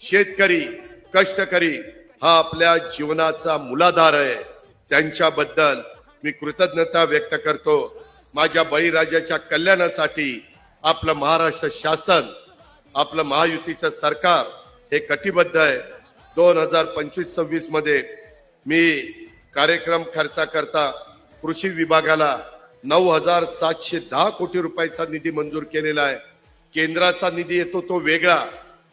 शेतकरी कष्टकरी हा आपल्या जीवनाचा मुलाधार आहे. त्यांच्याबद्दल मी कृतज्ञता व्यक्त करतो. माझ्या बळीराजाच्या कल्याणासाठी आपलं महाराष्ट्र शासन आपलं महायुतीचं सरकार हे कटिबद्ध आहे. दोन हजार पंचवीस सव्वीसमध्ये मी कार्यक्रम खर्चाकरता कृषी विभागाला नऊ हजार सातशे दहा कोटी रुपयाचा निधी मंजूर केलेला आहे. केंद्राचा निधी येतो तो वेगळा.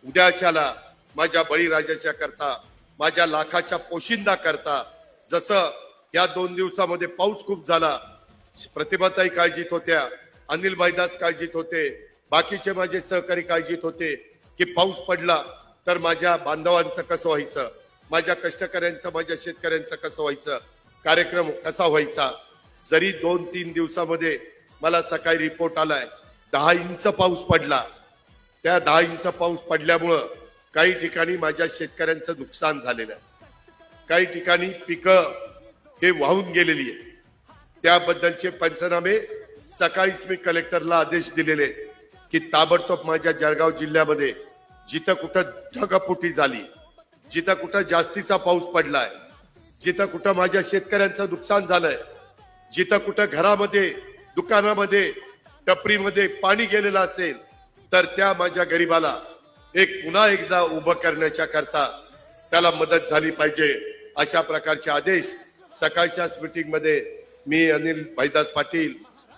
उद्याच्याला माझ्या बळीराजाच्या करता माझ्या लाखाच्या पोशिंदा करता जसं या दोन दिवसामध्ये पाऊस खूप झाला प्रतिभाताई काळजीत होत्या अनिल भाईदास काळजीत होते बाकीचे माझे सहकारी काळजीत होते की पाऊस पडला तर माझ्या बांधवांचं कसं व्हायचं माझ्या कष्टकऱ्यांचं माझ्या शेतकऱ्यांचं कसं व्हायचं कार्यक्रम कसा व्हायचा जरी दोन तीन दिवसामध्ये मला सकाळी रिपोर्ट आलाय दहा इंच पाऊस पडला त्या दहा इंच पाऊस पडल्यामुळं काही ठिकाणी माझ्या शेतकऱ्यांचं नुकसान झालेलं आहे. काही ठिकाणी पिकं हे वाहून गेलेली आहे त्याबद्दलचे पंचनामे सकाळीच मी कलेक्टरला आदेश दिलेले की ताबडतोब माझ्या जळगाव जिल्ह्यामध्ये जिथं कुठं ढगफुटी झाली जिथं कुठं जास्तीचा पाऊस पडलाय जिथं कुठं माझ्या शेतकऱ्यांचं नुकसान झालंय जिथं कुठं घरामध्ये दुकानामध्ये टपरीमध्ये पाणी गेलेलं असेल तर त्या माझ्या गरिबाला एक पुन्हा एकदा उभं करण्याच्या करता त्याला मदत झाली पाहिजे अशा प्रकारचे आदेश सकाळच्याच मीटिंगमध्ये मी अनिल भाईदास पाटील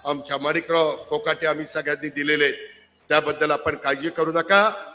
आमच्या माणिकराव कोकाटे आम्ही सगळ्यांनी दिलेले आहेत. त्याबद्दल आपण काळजी करू नका